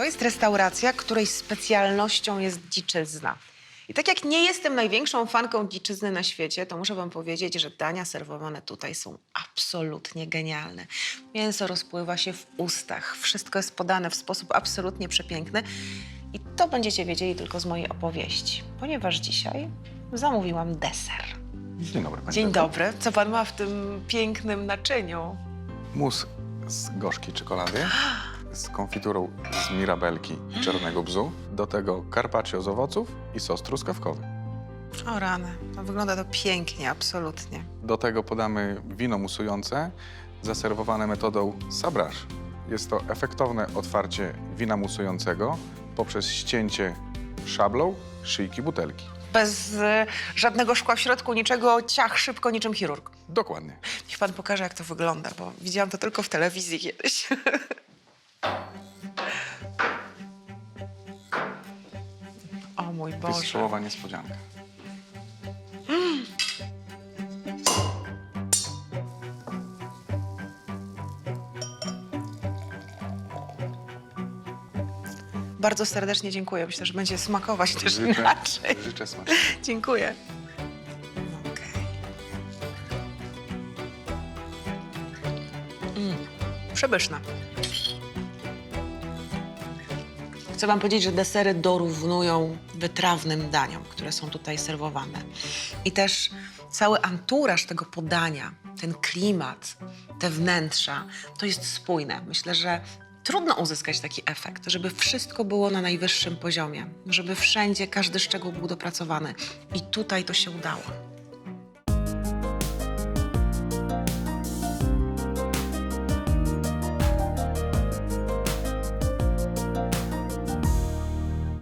to jest restauracja, której specjalnością jest dziczyzna. I tak jak nie jestem największą fanką dziczyzny na świecie, to muszę wam powiedzieć, że dania serwowane tutaj są absolutnie genialne. Mięso rozpływa się w ustach, wszystko jest podane w sposób absolutnie przepiękny. I to będziecie wiedzieli tylko z mojej opowieści, ponieważ dzisiaj zamówiłam deser. Dzień dobry, pani Dzień dobry. Co pan ma w tym pięknym naczyniu? Mus z gorzkiej czekolady, z konfiturą z mirabelki i czarnego bzu, do tego carpaccio z owoców i sos truskawkowy. O rany, to wygląda to pięknie, absolutnie. Do tego podamy wino musujące, zaserwowane metodą sabrage. Jest to efektowne otwarcie wina musującego poprzez ścięcie szablą szyjki butelki. Bez e, żadnego szkła w środku, niczego, ciach, szybko, niczym chirurg. Dokładnie. Niech pan pokaże, jak to wygląda, bo widziałam to tylko w telewizji kiedyś. mój Boże. Wystrzałowa niespodzianka. Bardzo serdecznie dziękuję. Myślę, że będzie smakować też Życzę, inaczej. życzę smacznego. Dziękuję. Okej. Mm, przepyszna. Chcę wam powiedzieć, że desery dorównują wytrawnym daniom, które są tutaj serwowane. I też cały anturaż tego podania, ten klimat, te wnętrza, to jest spójne. Myślę, że trudno uzyskać taki efekt, żeby wszystko było na najwyższym poziomie, żeby wszędzie każdy szczegół był dopracowany. I tutaj to się udało.